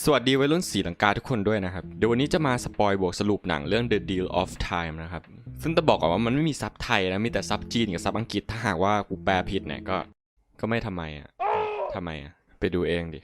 สวัสดีวัยรุ่นสีลังกาทุกคนด้วยนะครับ เดี๋ยววันนี้จะมาสปอยบวกสรุปหนังเรื่อง The Deal of Time นะครับ ซึ่งจะบอกก่อนว่ามันไม่มีซับไทยนะ มีแต่ซับจีนกับซับอังกฤษ ถ้าหากว่ากูแปลผิดเนี่ยก็ ก็ไม่ทำไมอะทำไมอะ ไปดูเองดิ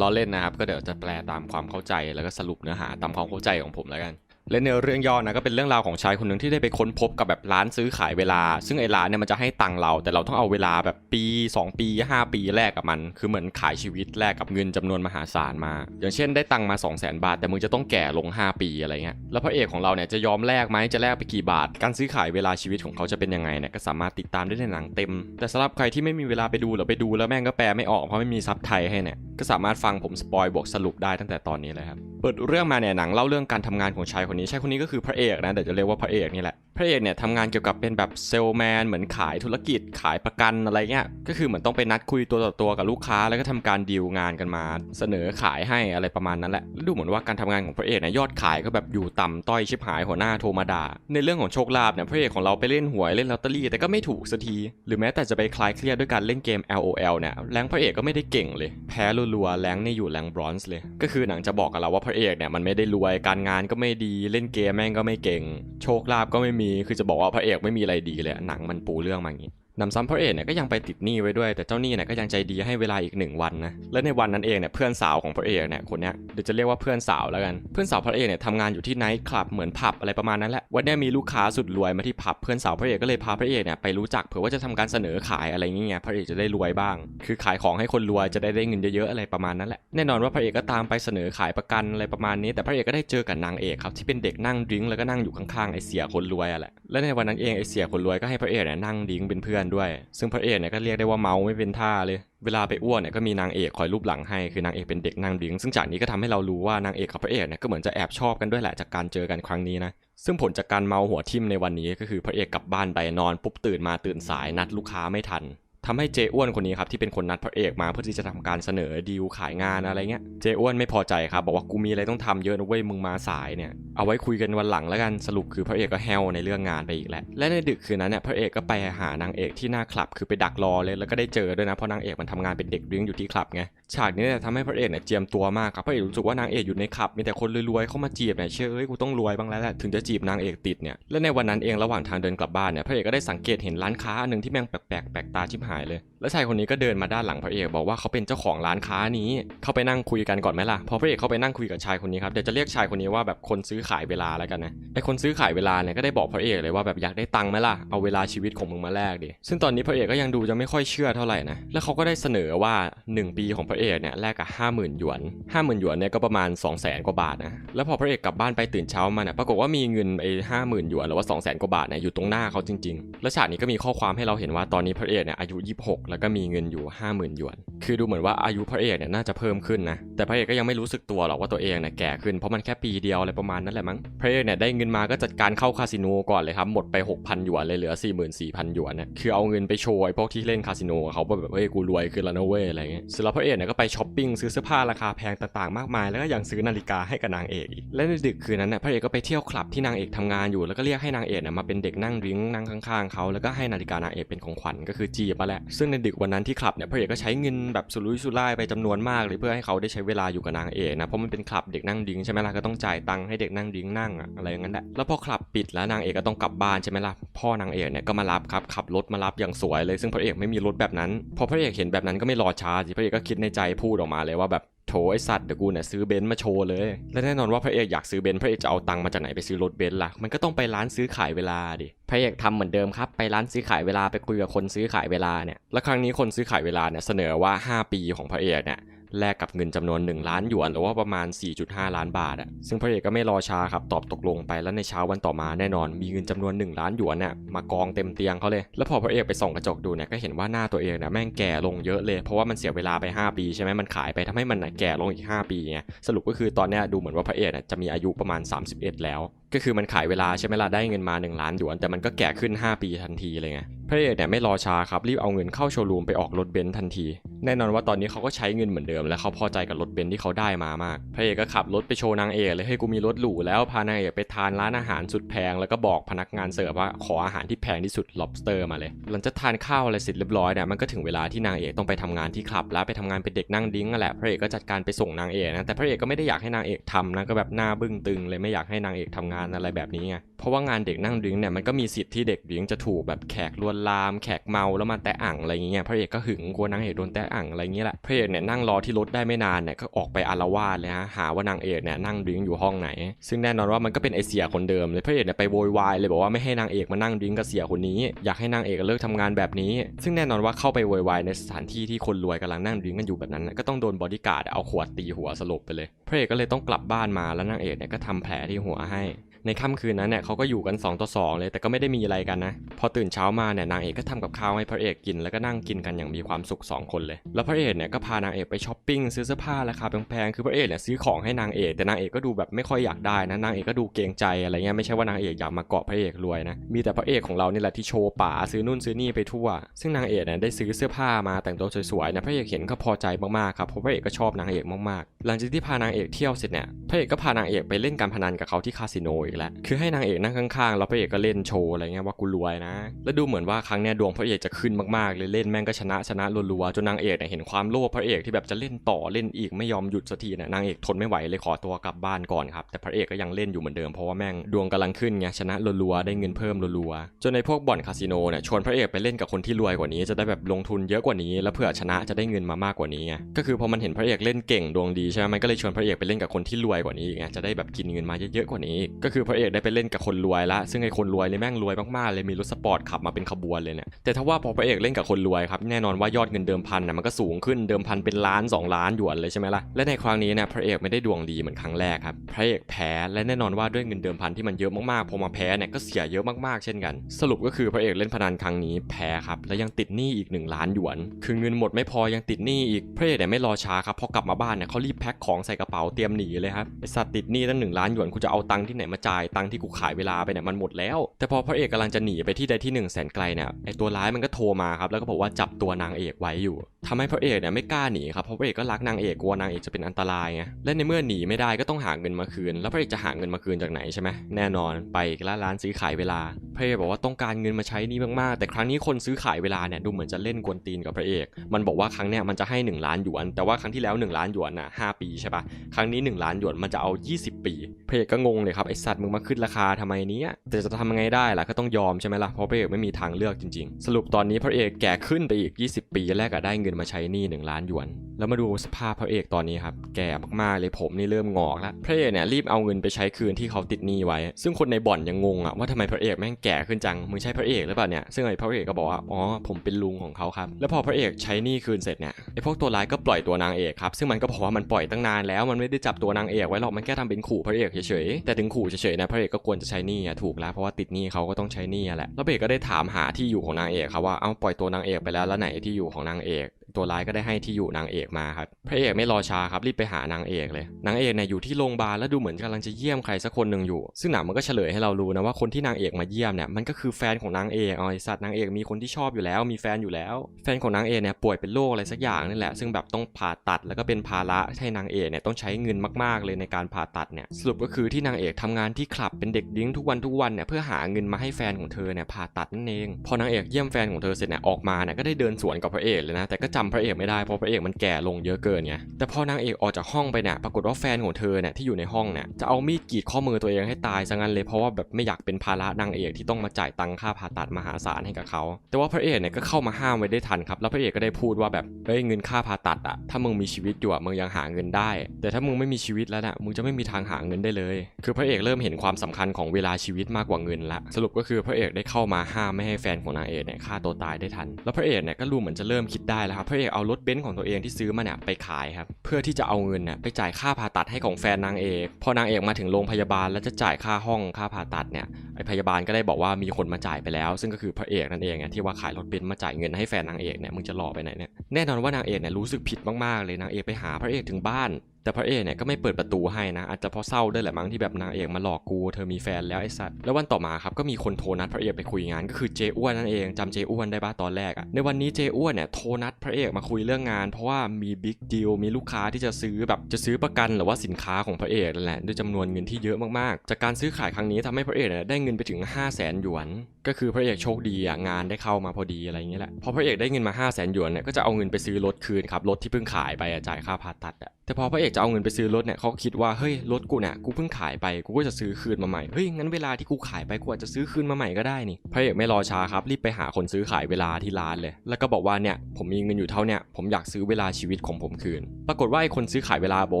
ล้อเล่นนะครับ ก็เดี๋ยวจะแปลตามความเข้าใจแล้วก็สรุปเนื้อหาตามความเข้าใจของผมแล้วกัน และในเรื่องย่อนะก็เป็นเรื่องราวของชายคนหนึ่งที่ได้ไปค้นพบกับแบบร้านซื้อขายเวลา ซึ่งไอ้ร้านเนี่ยมันจะให้ตังเรา แต่เราต้องเอาเวลาแบบปี 2 ปี 5 ปีแลกกับมัน คือเหมือนขายชีวิตแลกกับเงินจำนวนมหาศาลมา อย่างเช่นได้ตังมา 2 0 0 0 0 0 บาท แต่มึงจะต้องแก่ลง 5 ปีอะไรเงี้ยแล้วพระเอกของเราเนี่ยจะยอมแลกไหมจะแลกไปกี่บาท การซื้อขายเวลาชีวิตของเขาจะเป็นยังไงเนี่ยก็สามารถติดตามได้ในหนังเต็ม แต่สำหรับใครที่ไม่มีเวลาไปดูหรือไปดูแล้วแม่งก็แปลไม่ออกเพราะไม่มีซับไทยให้เนี่ยก็สามารถฟังผมสปอยบวกสรุปได้ตั้งแต่ตอนนี้เลยครับเปิดเรื่องมาเนี่ยหนังเล่าเรื่องการทำงานของชายคนนี้ชายคนนี้ก็คือพระเอกนะแต่จะเรียกว่าพระเอกนี่แหละพระเอกเนี่ยทำงานเกี่ยวกับเป็นแบบเซลแมนเหมือนขายธุรกิจขายประกันอะไรเงี้ยก็คือเหมือนต้องไปนัดคุยตัวต่อตัวกับลูกค้า แล้วก็ทำการดีลงานกันมา เสนอขายให้อะไรประมาณนั้นแหละดูเหมือนว่าการทำงานของพระเอกเนี่ยยอดขายก็แบบอยู่ต่ำต้อยชิบหายหัวหน้าโทรมาด่าในเรื่องของโชคลาภเนี่ยพระเอกของเราไปเล่นหวยเล่นลอตเตอรี่แต่ก็ไม่ถูกสักทีหรือแม้แต่จะไปคลายเครียดด้วยการเล่นเกม LOL เนี่ยแรงพระเอกก็ไม่ได้เก่งเลย แพ้รัวๆแรงนี่อยู่แรงบรอนซ์เลย ก็คือหนังจะบอกกับเราว่าพระเอกเนี่ยมันไม่ได้รวยการงานก็ไม่ดีเล่นเกมแม่งก็ไม่เก่ง โชคลาภก็ไม่มี คือจะบอกว่าพระเอกไม่มีอะไรดีเลย หนังมันปูเรื่องมาอย่างนี้ นำซ้ำพระเอกเนี่ยก็ยังไปติดหนี้ไว้ด้วย แต่เจ้าหนี้เนี่ยก็ยังใจดีให้เวลาอีกหนึ่งวันนะและในวันนั้นเองเนี่ยเพื่อนสาวของพระเอกเนี่ยคนเนี้ยเดี๋ยวจะเรียกว่าเพื่อนสาวแล้วกัน เพื่อนสาวพระเอกเนี่ยทำงานอยู่ที่ไนท์คลับเหมือนผับอะไรประมาณนั้นแหละวันเนี้ยมีลูกค้าสุดรวยมาที่ผับเพื่อนสาวพระเอกก็เลยพาพระเอกเนี่ยไปรู้จักเผื่อว่าจะทำการเสนอขายอะไรเงี้ยพระเอกจะได้รวยบ้าง คือขายของให้คนรวยจะได้ได้เงินเยอะๆอะไรประมาณนั้นแหละแน่นอนว่าพระเอกก็ตามไปเสนอขายประกันอะไรประมาณนี้ แต่พระเอกก็ได้เจอกับนางเอกครับที่เป็นเด็กนั่งดิ้งแล้วก็นั่งอยู่ข้างๆไอเสียคนรวยอะแหละและในวันนั้นเองไอเสียคนรวยก็ให้พระเอกเนี่ยนั่งดิ้งเป็นเพื่อนด้วย ซึ่งพระเอกเนี่ยก็เรียกได้ว่าเมาไม่เป็นท่าเลย เวลาไปอ้วนเนี่ยก็มีนางเอกคอยรูปหลังให้ คือนางเอกเป็นเด็กนั่งดิ้งซึ่งจากนี้ก็ทำให้เรารู้ว่านางเอกกับพระเอกเนี่ยก็เหมือนจะแอบชอบกันด้วยแหละจากการเจอกันครั้งนี้นะ ซึ่งผลจากการเมาหัวทิ่มในวันนี้ก็คือพระเอกกลับบ้านไปนอนปุ๊บตื่นมาตื่นสายนัดลูกค้าไม่ทัน ทำให้เจอ้วนคนนี้ครับที่เป็นคนนัดพระเอกมาเพื่อที่จะทำการเสนอดีลขายงานอะไรเงี้ยเจอ้วนไม่พอใจครับบอกว่ากูมีอะไรต้องทำเยอะนะเว้ยมึงมาสายเนี่ยเอาไว้คุยกันวันหลังแล้วกันสรุปคือพระเอกก็แฮวในเรื่องงานไปอีกแหละและในดึกคืนนั้นเนี่ยพระเอกก็ไปหานางเอกที่หน้าคลับคือไปดักรอเลยแล้วก็ได้เจอด้วยนะเพราะนางเอกมันทำงานเป็นเด็กเลี้ยงอยู่ที่คลับไง ฉากนี้เนี่ยทำให้พระเอกเนี่ยเจียมตัวมากครับพระเอกรู้สึกว่านางเอกอยู่ในคลับ มีแต่คนรวยๆเข้ามาจีบเนี่ยเชื่อเอ้ยกูต้องรวยบ้างแล้วแหละถึงจะจีบนางเอกติดเนี่ยและในวันนั้นเองระหว่างทางเดินกลับบ้านเนี่ยพระเอกก็ได้สังเกตเห็นร้านค้าหนึ่งที่แม่งแปลกๆแปลกตาชิบหายเลย และชายคนนี้ก็เดินมาด้านหลังพระเอกบอกว่าเขาเป็นเจ้าของร้านค้านี้ เข้าไปนั่งคุยกันก่อนไหมล่ะพอพระเอกเข้าไปนั่งคุยกับชายคนนี้ครับเดี๋ยวจะเรียกชายคนนี้ว่าแบบคนซื้อขายเวลาแล้วกันนะไอคนซื้อขายเวลาเนี่ยก็ได้บอกพระเอกเลยว่าแบบอยากได้ตังค์ไหมล่ะเอาเวลาชีวิตของมึงมาแลกดิซึ่งตอนนี้พระเอกก็ยังดูจะไม่ค่อยเชื่อเท่าไหร่นะแล้วเขาก็ได้เสนอว่า 1 ปีของพระเอกเนี่ยแลกกับ50,000หยวน50,000หยวนเนี่ยก็ประมาณ 2 0 0 0 0 0กว่าบาทนะแล้วพอพระเอกกลับบ้านไปตื่นเช้ามาเนี่ยปรากฏว่ามีเงินไอ้ห้าหมื่นหยวนหรือว่า2 0 0 0 0 0กว่าบาทเนี่ยอยู่ตรงหน้าเขาจริงๆ แล้วฉากนี้ก็มีข้อความให้เราเห็นว่าตอนนี้พระเอกเนี่ยอายุ 26 แล้วก็มีเงินอยู่ 50,000หยวน คือดูเหมือนว่าอายุพระเอกเนี่ยน่าจะเพิ่มขึ้นนะแต่พระเอกก็ยังไม่รู้สึกตัวหรอกว่าตัวเองเนี่ยแก่ขึ้นเพราะมันแค่ปีเดียวอะไรประมาณนั้นแหละมั้งพระเอกเนี่ยได้เงินมาก็จัดการเข้าคาสิโนก่อนเลยครับหมดไป 6,000หยวนเลยเหลือ 44,000หยวนเนี่ยคือเอาเงินไปโชว์ไอ้พวกที่เล่นคาสิโนเขาแบบเฮ้ยกูรวยขึ้นแล้วนะเว้ยอะไรเงี้ยสร็จแล้วพระเอกเนี่ยก็ไปช้อปปิ้งซื้อเสื้อผ้าราคาแพงต่างๆมากมาย แล้วก็ยังซื้อนาฬิกาให้กับนางเอกอีกและในดึกคืนนั้นเนี่ยพระเอกก็ไปเที่ยวคลับที่นางเอกทำงานอยู่แล้วก็เรียกให้นางเอกเนี่ยมาเป็นเด็กนั่งดริ้งนั่งข้างๆเขาแล้วก็ให้นาฬิกานางเอกเป็นของขวัญก็คือจีบมาแหละซึ่งในดึกวันนั้นที่คลับเนี่ยพระเอกก็ใช้เงินแบบสุรุ่ยสุร่ายไปจำนวนมากเลยเพื่อให้เขาได้ใช้เวลาอยู่กับนางเอกนะเพราะมันเป็นคลับเด็กนั่งดริ้งใช่ไหมล่ะก็ต้องจ่ายตังค์ให้เด็กนั่งดริ้งนั่งอะอะไรอย่างนั้นแหละแล้วพอคลับปิดแล้วนางเอกก็ต้องกลับบ้านใช่ไหมล่ะพ่อนางเอกเนี่ยก็มารับครับขับรถมารับอย่างสวยเลย ซึ่งพระเอกไม่มีรถแบบนั้น พอพระเอกเห็นแบบนั้นก็ไม่รอช้าสิพระเอกก็คิดในใจพูดออกมาเลยว่าแบบโถไอสัตว์เดี๋ยวกูเนี่ยซื้อเบนซ์มาโชว์เลย และแน่นอนว่าพระเอกอยากซื้อเบนซ์พระเอกจะเอาตังค์มาจากไหนไปซื้อรถเบนซ์ล่ะ มันก็ต้องไปร้านซื้อขายเวลาดิ พระเอกทำเหมือนเดิมครับ ไปร้านซื้อขายเวลาไปคุยกับคนซื้อขายเวลาเนี่ย และครั้งนี้คนซื้อขายเวลาเนี่ยเสนอว่า 5 ปีของพระเอกเนี่ย แลกกับเงินจำนวน 1 ล้านหยวน หรือว่าประมาณ 4.5 ล้านบาทอะซึ่งพระเอกก็ไม่รอช้าครับตอบตกลงไปแล้วในเช้าวันต่อมาแน่นอน มีเงินจำนวน 1 ล้านหยวนเนี่ยมากองเต็มเตียงเขาเลย แล้วพอพระเอกไปส่องกระจกดูเนี่ยก็เห็นว่าหน้าตัวเองเนี่ยแม่งแก่ลงเยอะเลย เพราะว่ามันเสียเวลาไป 5 ปีใช่ไหมมันขายไปทำให้มันน่ะแก่ลงอีก 5 ปีไงสรุปก็คือตอนเนี้ยดูเหมือนว่าพระเอกเนี่ยจะมีอายุประมาณ 31 แล้ว ก็คือมันขายเวลาใช่ไหมล่ะได้เงินมา 1 ล้านหยวน แต่มันก็แก่ขึ้น 5 ปีทันทีเลยไงพระเอกเนี่ยไม่รอช้าครับรีบเอาเงินเข้าโชว์รูมไปออกรถเบนซ์ทันที แน่นอนว่าตอนนี้เขาก็ใช้เงินเหมือนเดิม และเขาพอใจกับรถเบนซ์ที่เขาได้มามาก พระเอกก็ขับรถไปโชว์นางเอกเลยให้กูมีรถหรูแล้วพานางเอกไปทานร้านอาหารสุดแพง แล้วก็บอกพนักงานเสิร์ฟว่าขออาหารที่แพงที่สุด lobster มาเลย หลังจากทานข้าวอะไรเสร็จเรียบร้อยเนี่ยมันก็ถึงเวลาที่นางเอกต้องไปทำงานที่คลับ แล้วไปทำงานเป็นเด็กนั่งดิ้งนั่นแหละพระเอกก็จัดการไปส่งนางเอกนะแต่พระเอกก็ไม่ได้อยากให้นางเอกทำนะก็แบบหน้าบึ้งตึงเลยไม่อยากให้นางเอกทำงานอะไรแบบนี้ไง เพราะว่างานเด็กนั่งดิ้งเนี่ยมันก็มีสิทธิ์ที่เด็กดิ้งจะถูกแบบแขกลวนลาม แขกเมาแล้วมาแตะอ่างอะไรอย่างเงี้ย พระเอกก็หึงกลัวนางเอกโดนแตะอ่างอะไรอย่างเงี้ยแหละ พระเอกเนี่ยนั่งรอที่รถได้ไม่นานเนี่ยก็ออกไปอารวาสเลยฮะ หาว่านางเอกเนี่ยนั่งดิ้งอยู่ห้องไหน ซึ่งแน่นอนว่ามันก็เป็นไอเสียคนเดิมเลยพระเอกเนี่ยไปโวยวายเลยบอกว่าไม่ให้นางเอกมานั่งดิ้งกับเสียคนนี้ อยากให้นางเอกเลิกทำงานแบบนี้ ซึ่งแน่นอนว่าเข้าไปโวยวายในสถานที่ที่คนรวยกำลังนั่งดิ้งกันอยู่แบบนั้น ก็ต้องโดนบอดี้การ์ดเอาขวดตีหัวสลบไปเลย พระเอกก็เลยต้องกลับบ้านมาแล้วนางเอกเนี่ยก็ทำแผลที่หัวให้ ในค่ำคืนนั้นเนี่ยเขาก็อยู่กัน 2 ต่อ 2 เลยแต่ก็ไม่ได้มีอะไรกันนะ พอตื่นเช้ามาเนี่ยนางเอกก็ทำกับข้าวให้พระเอกกินแล้วก็นั่งกินกันอย่างมีความสุข 2 คนเลย แล้วพระเอกเนี่ยก็พานางเอกไปช้อปปิ้งซื้อเสื้อผ้าราคาแพงๆคือพระเอกเนี่ยซื้อของให้นางเอกแต่นางเอกก็ดูแบบไม่ค่อยอยากได้นะนางเอกก็ดูเกรงใจอะไรเงี้ยไม่ใช่ว่านางเอกอยากมาเกาะพระเอกรวยนะมีแต่พระเอกของเรานี่แหละที่โชว์ป๋าซื้อนู่นซื้อนี่ไปทั่ว ซึ่งนางเอกเนี่ยได้ซื้อเสื้อผ้ามาแต่งตัวสวยๆนะพระเอกเห็นก็พอใจมากๆครับเพราะพระเอกก็ชอบนางเอกมากๆ หลังจากที่พานางเอกเที่ยวเสร็จเนี่ยพระเอกก็พานางเอกไปเล่นการพนันกับเขาที่คาสิโนอีกแล้วคือให้นางเอกนั่งข้างๆแล้วพระเอกก็เล่นโชว์อะไรเงี้ยว่ากูรวยนะ แล้วดูเหมือนว่าครั้งเนี้ยดวงพระเอกจะขึ้นมากๆเลยเล่นแม่งก็ชนะชนะรัวๆจนนางเอกเนี่ยเห็นความโลภพระเอกที่แบบจะเล่นต่อเล่นอีกไม่ยอมหยุดสักทีน่ะนางเอกทนไม่ไหวเลยขอตัวกลับบ้านก่อนครับแต่พระเอกก็ยังเล่นอยู่เหมือนเดิมเพราะว่าแม่งดวงกำลังขึ้นไงชนะรัวๆได้เงินเพิ่มรัวๆจนในพวกบ่อนคาสิโนเนี่ยชวนพระเอกไปเล่นกับคนที่รวยกว่านี้จะได้แบบลงทุนเยอะกว่านี้ แล้วเผื่อชนะจะได้เงินมามากกว่านี้ไงก็คือพอมันเห็นพระเอกเล่นเก่งดวงดีใช่ไหมมันก็เลยชวนพระเอกไปเล่นกับคนที่รวยกว่านี้ไงจะได้แบบกินเงินมาเยอะๆกว่านี้อีกก็คือพระเอกได้ไปเล่นกับคนรวยละซึ่งไอ้คนรวยเลยแม่งรวยมากๆเลยมีรถสปอร์ตขับมาเป็นขบวนเลยเนี่ยแต่ถ้าว่าพอพระเอกเล่นกับคนรวยครับแน่นอนว่ายอดเงินเดิมพันนะมันก็สูงขึ้นเดิมพันเป็นล้าน 2 ล้านหยวนเลยใช่ไหมล่ะและในครั้งนี้เนี่ยพระเอกไม่ได้ดวงดีเหมือนครั้งแรกครับพระเอกแพ้และแน่นอนว่าด้วยเงินเดิมพันที่มันเยอะมากๆพอมาแพ้เนี่ยก็เสียเยอะมากๆเช่นกัน สรุปก็คือพระเอกเล่นพนันครั้งนี้แพ้ครับและยังติดหนี้อีก 1 ล้านหยวน คือเงินหมดไม่พอยังติดหนี้อีกพระเอกเนี่ยไม่รอช้าครับพอกลับมาบ้านเนี่ยเขารีบแพ็คของใส่กระเป๋าเตรียมหนีเลยครับไอสัตว์ติดหนี้ตั้งหนึ่งล้านหยวนกูจะเอาตังค์ที่ไหนมาจายตังค์ที่กูขายเวลาไปเนี่ยมันหมดแล้ว แต่พอพระเอกกำลังจะหนีไปที่ใดที่หนึ่งแสนไกลเนี่ยไอตัวร้ายมันก็โทรมาครับแล้วก็บอกว่าจับตัวนางเอกไว้อยู่ทำให้พระเอกเนี่ยไม่กล้าหนีครับเพราะพระเอกก็รักนางเอกกลัวนางเอกจะเป็นอันตรายไงและในเมื่อหนีไม่ได้ก็ต้องหาเงินมาคืน แล้วพระเอกจะหาเงินมาคืนจากไหนใช่ไหมแน่นอนไปอีกร้านซื้อขายเวลา พระเอกบอกว่าต้องการเงินมาใช้นี่มากๆ แต่ครั้งนี้คนซื้อขายเวลาเนี่ยดูเหมือนจะเล่นกวนตีนกับพระเอก มันบอกว่าครั้งเนี้ยมันจะให้ 1 ล้านหยวน แต่ว่าครั้งที่แล้ว 1 ล้านหยวนน่ะ5ปีใช่ปะครั้งนี้ 1 ล้านหยวนมันจะเอา 20 ปี พระเอกก็งงเลยครับไอสัตวมึงมาขึ้นราคาทำไมเนี้ยแต่จะทำยังไงได้ล่ะก็ต้องยอมใช่ไหมล่ะเพราะพระเอกไม่มีทางเลือกจริงๆ สรุปตอนนี้พระเอกแก่ขึ้นไปอีก 20 ปีแรกก็ได้เงินมาใช้หนี้1ล้านหยวน แล้วมาดูสภาพพระเอกตอนนี้ครับแก่มากๆเลยผมนี่เริ่มงอกแล้วพระเอกเนี่ยรีบเอาเงินไปใช้คืนที่เขาติดหนี้ไว้ ซึ่งคนในบ่อนยังงงอะว่าทำไมพระเอกแม่งแก่ขึ้นจังมึงใช่พระเอกหรือเปล่าเนี่ยซึ่งไอ้พระเอกก็บอกว่าอ๋อผมเป็นลุงของเขาครับแล้วพอพระเอกใช้หนี้คืนเสร็จเนี่ยไอ้พวกตัวร้ายก็ปล่อยตัวนางเอกครับซึ่งมันก็บอกว่ามันปล่อยตั้งนานแล้วมันไม่ได้จับตัวนางเอกไว้หรอกมันแค่ทำเป็นขู่พระเอกเฉยๆแต่ถึงขู่เฉยๆนะพระเอกก็ควรจะใช้นี่อะถูกแล้วเพราะว่าติดนี่เขาก็ต้องใช้นี่แหละแล้วพระเอกก็ได้ถามหาที่อยู่ของนางเอกครับว่าเอาปล่อยตัวนางเอกไปแล้วแล้วไหนที่อยู่ของนางเอก ตัวร้ายก็ได้ให้ที่อยู่นางเอกมาครับ พระเอกไม่รอช้าครับรีบไปหานางเอกเลย นางเอกเนี่ยอยู่ที่โรงพยาบาลแล้วดูเหมือนกำลังจะเยี่ยมใครสักคนหนึ่งอยู่ ซึ่งหนังมันก็เฉลยให้เรารู้นะว่าคนที่นางเอกมาเยี่ยมเนี่ยมันก็คือแฟนของนางเอกเอาไอสัตว์นางเอกมีคนที่ชอบอยู่แล้วมีแฟนอยู่แล้ว แฟนของนางเอกเนี่ยป่วยเป็นโรคอะไรสักอย่างนี่แหละ ซึ่งแบบต้องผ่าตัดแล้วก็เป็นภาระให้นางเอกเนี่ยต้องใช้เงินมากๆเลยในการผ่าตัดเนี่ยสรุปก็คือที่นางเอกทำงานที่คลับเป็นเด็กดิ้งทุกวันทุกวันเนี่ยเพื่อหาเงินมาให้แฟนของเธอเนี่ยผ่าตัดนั่นเองพอนางเอกเยี่ยมแฟนของเธอเสร็จเนี่ยออกมาเนี่ยก็ได้เดินสวนกับพระเอกเลยนะแต่ก็จำพระเอกไม่ได้เพราะพระเอกมันแก่ลงเยอะเกินไงแต่พอนางเอกออกจากห้องไปเนี่ยปรากฏว่าแฟนของเธอเนี่ยที่อยู่ในห้องเนี่ยจะเอามีดกรีดข้อมือตัวเองให้ตายซะงั้นเลยเพราะว่าแบบไม่อยากเป็นภาระนางเอกที่ต้องมาจ่ายตังค่าผ่าตัดมหาศาลให้กับเขา แต่ว่าพระเอกเนี่ยก็เข้ามาห้ามไว้ได้ทันครับแล้วพระเอกก็ได้พูดว่าแบบเฮ้ยเงินค่าผ่าตัดอะถ้ามึงมีชีวิตอยู่อะมึงยังหาเงินได้ แต่ถ้ามึงไม่มีชีวิตแล้วน่ะมึงจะไม่มีทางหาเงินได้เลย คือพระเอกเริ่มเห็นความสำคัญของเวลาชีวิตมากกว่าเงินละสรุปก็คือพระเอกได้เข้ามาห้ามไม่ให้แฟนของนางเอกเนี่ยฆ่าตัวตายได้ทัน แล้วพระเอกเนี่ยก็รู้เหมือนจะเริ่มคิดได้แล้วครับพระเอกเอารถเบนซ์ของตัวเองที่ซื้อมาเนี่ยไปขายครับเพื่อที่จะเอาเงินเนี่ยไปจ่ายค่าผ่าตัดให้ของแฟนนางเอกพอนางเอกมาถึงโรงพยาบาลแล้วจะจ่ายค่าห้องค่าผ่าตัดเนี่ยไอพยาบาลก็ได้บอกว่ามีคนมาจ่ายไปแล้ว ซึ่งก็คือพระเอกนั่นเองที่ว่าขายรถเบนซ์มาจ่ายเงินให้แฟนนางเอกเนี่ยมึงจะหลอกไปไหนเนี่ยแน่นอนว่านางเอกเนี่ยรู้สึกผิดมากๆเลยนางเอกไปหาพระเอกถึงบ้านแต่พระเอกเนี่ยก็ไม่เปิดประตูให้นะอาจจะเพราะเศร้าด้วยแหละมั้งที่แบบนางเอกมาหลอกกูเธอมีแฟนแล้วไอ้สัตว์แล้ววันต่อมาครับก็มีคนโทรนัดพระเอกไปคุยงานก็คือเจอ้วนนั่นเองจำเจอ้วนได้ปะตอนแรกอะในวันนี้เจอ้วนเนี่ยโทรนัดพระเอกมาคุยเรื่องงาน เพราะว่ามีบิ๊กดีลมีลูกค้าที่จะซื้อแบบจะซื้อประกันหรือว่าสินค้าของพระเอกนั่นแหละด้วยจำนวนเงินที่เยอะมากๆ จากการซื้อขายครั้งนี้ทำให้พระเอกเนี่ยได้เงินไปถึง 5 0 0แสนหยวน ก็คือพระเอกโชคดีอะงานได้เข้ามาพอดีอะไรอย่างเงี้ยแหละพอพระเอกได้เงินมา 5 0 0แสนหยวนเนี่ยก็จะเอาเงินไปซื้อรถคืนครับรถที่เพิ่งขายไปจ่ายค่าผ่าตัดอะ แต่พอพระเอกจะเอาเงินไปซื้อรถเนี่ยเขาคิดว่าเฮ้ยรถกูเนี่ยกูเพิ่งขายไปกูก็จะซื้อคืนมาใหม่เฮ้ยงั้นเวลาที่กูขายไปกูอาจจะซื้อคืนมาใหม่ก็ได้นี่พระเอกไม่รอช้าครับรีบไปหาคนซื้อขายเวลาที่ร้านเลย แล้วก็บอกว่าเนี่ยผมมีเงินอยู่เท่าเนี่ยผมอยากซื้อเวลาชีวิตของผมคืน ปรากฏว่าไอ้คนซื้อขายเวลาบอก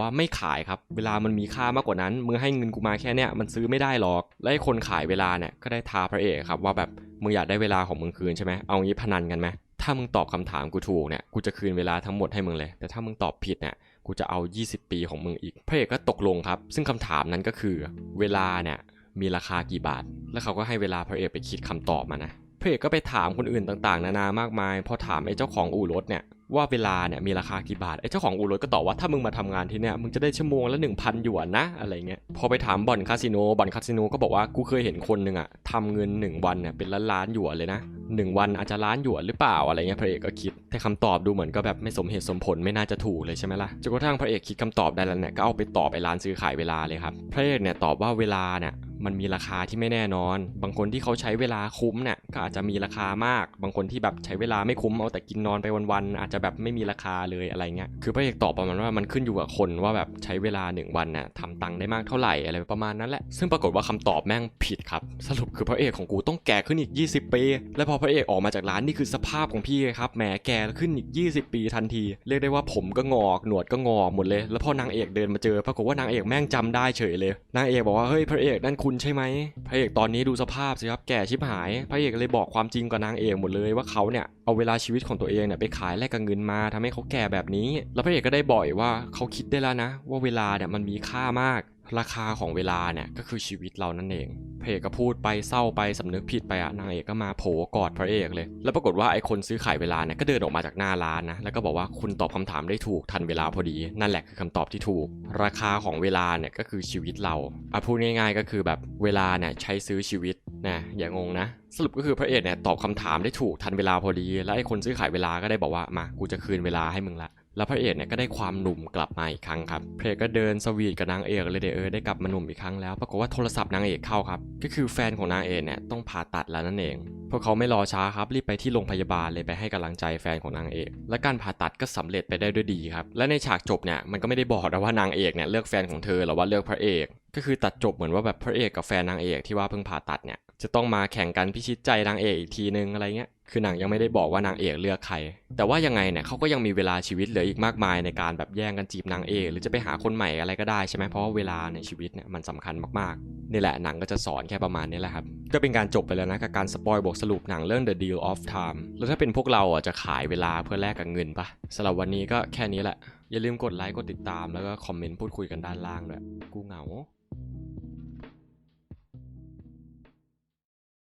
ว่าไม่ขายครับเวลามันมีค่ามากกว่านั้นมึงให้เงินกูมาแค่เนี่ยมันซื้อไม่ได้หรอก และไอ้คนขายเวลาเนี่ยก็ได้ท้าพระเอกครับว่าแบบมึงอยากได้เวลาของมึงคืนใช่ไหมเอางี้พนันกันไหมถ้ามึงตอบคำถามกูถูกเนี่ยกูจะคืนเวลาทั้งหมดให้มึงเลย แต่ถ้ามึงตอบผิดเนี่ย กูจะเอา 20 ปีของมึงอีก พระเอกก็ตกลงครับ ซึ่งคำถามนั้นก็คือ เวลาเนี่ยมีราคากี่บาท แล้วเขาก็ให้เวลาพระเอกไปคิดคำตอบมานะ พระเอกก็ไปถามคนอื่นต่างๆ นานามากมาย พอถามไอ้เจ้าของอู่รถเนี่ยว่าเวลาเนี่ยมีราคากี่บาทไอ้เจ้าของอู่รถก็ตอบว่าถ้ามึงมาทำงานที่เนี่ยมึงจะได้ชั่วโมงละ1,000หยวนนะอะไรเงี้ยพอไปถามบ่อนคาสิโนบ่อนคาสิโนก็บอกว่ากูเคยเห็นคนหนึ่งอะทำเงิน 1 วันเนี่ยเป็นล้านล้านๆหยวนเลยนะหนึ่งวันอาจจะล้านหยวนหรือเปล่าอะไรเงี้ยพระเอกก็คิดแต่คำตอบดูเหมือนก็แบบไม่สมเหตุสมผลไม่น่าจะถูกเลยใช่ไหมล่ะจนกระทั่งพระเอกคิดคำตอบได้แล้วเนี่ยก็เอาไปตอบไปร้านซื้อขายเวลาเลยครับพระเอกเนี่ยตอบว่าเวลาเนี่ย มันมีราคาที่ไม่แน่นอน บางคนที่เขาใช้เวลาคุ้มเนี่ยก็อาจจะมีราคามาก บางคนที่แบบใช้เวลาไม่คุ้มเอาแต่กินนอนไปวันๆอาจจะแบบไม่มีราคาเลยอะไรเงี้ยคือพระเอกตอบประมาณว่ามันขึ้นอยู่กับคนว่าแบบใช้เวลาหนึ่งวันน่ะทำตังค์ได้มากเท่าไหร่อะไรประมาณนั้นแหละซึ่งปรากฏว่าคำตอบแม่งผิดครับ สรุปคือพระเอกของกูต้องแก่ขึ้นอีก 20 ปี และพอพระเอกออกมาจากร้านนี่คือสภาพของพี่ครับแหมแก่ขึ้นอีก 20 ปีทันที เรียกได้ว่าผมก็งอกหนวดก็งอกหมดเลย แล้วพอนางเอกเดินมาเจอ ปรากฏว่านางเอกแม่งจำได้เฉยเลยนางเอกบอกว่าเฮ้ยพระเอกนั่นคุณใช่ไหมพระเอกตอนนี้ดูสภาพสิครับแก่ชิบหายพระเอกเลยบอกความจริงกับนางเอกหมดเลยว่าเขาเนี่ยเอาเวลาชีวิตของตัวเองเนี่ยไปขายแลกกับเงินมาทำให้เขาแก่แบบนี้ แล้วพระเอกก็ได้บ่อยว่าเขาคิดได้แล้วนะ ว่าเวลาเนี่ยมันมีค่ามาก ราคาของเวลาเนี่ยก็คือชีวิตเรานั่นเองพระเอกก็พูดไปเศร้าไปสำนึกผิดไปอะนางเอกก็มาโผกอดพระเอกเลย แล้วปรากฏว่าไอ้คนซื้อขายเวลาเนี่ยก็เดินออกมาจากหน้าร้านนะแล้วก็บอกว่าคุณตอบคำถามได้ถูกทันเวลาพอดี นั่นแหละคือคำตอบที่ถูก ราคาของเวลาเนี่ยก็คือชีวิตเราอะพูดง่าย ๆ ก็คือแบบเวลาเนี่ยใช้ซื้อชีวิตนะอย่างงนะ สรุปก็คือพระเอกเนี่ยตอบคำถามได้ถูกทันเวลาพอดี แล้วไอ้คนซื้อขายเวลาก็ได้บอกว่ามากูจะคืนเวลาให้มึงละ แล้วพระเอกเนี่ยก็ได้ความหนุ่มกลับมาอีกครั้งครับพระเอกก็เดินสวีทกับนางเอกเลยเดเออได้กลับมาหนุ่มอีกครั้งแล้วปรากฏว่าโทรศัพท์นางเอกเข้าครับ ก็คือแฟนของนางเอกเนี่ยต้องผ่าตัดแล้วนั่นเอง พวกเขาไม่รอช้าครับรีบไปที่โรงพยาบาลเลยไปให้กำลังใจแฟนของนางเอก และการผ่าตัดก็สำเร็จไปได้ด้วยดีครับ และในฉากจบเนี่ยมันก็ไม่ได้บอกนะว่านางเอกเนี่ยเลือกแฟนของเธอหรือว่าเลือกพระเอก ก็คือตัดจบเหมือนว่าแบบพระเอกกับแฟนนางเอกที่ว่าเพิ่งผ่าตัดเนี่ย จะต้องมาแข่งกันพิชิตใจนางเอกอีกทีนึงอะไรเงี้ย คือหนังยังไม่ได้บอกว่านางเอกเลือกใคร แต่ว่ายังไงเนี่ยเขาก็ยังมีเวลาชีวิตเหลืออีกมากมายในการแบบแย่งกันจีบนางเอก หรือจะไปหาคนใหม่อะไรก็ได้ใช่ไหมเพราะว่าเวลาในชีวิตเนี่ยมันสำคัญมากๆ นี่แหละหนังก็จะสอนแค่ประมาณนี้แหละครับ ก็เป็นการจบไปแล้วนะกับการสปอยบวกสรุปหนังเรื่อง The Deal of Time แล้วถ้าเป็นพวกเราอะจะขายเวลาเพื่อแลกกับเงินปะสำหรับวันนี้ก็แค่นี้แหละ อย่าลืมกดไลค์กดติดตามแล้วก็คอมเมนต์พูดคุยกันด้านล่างด้วยกูเหงา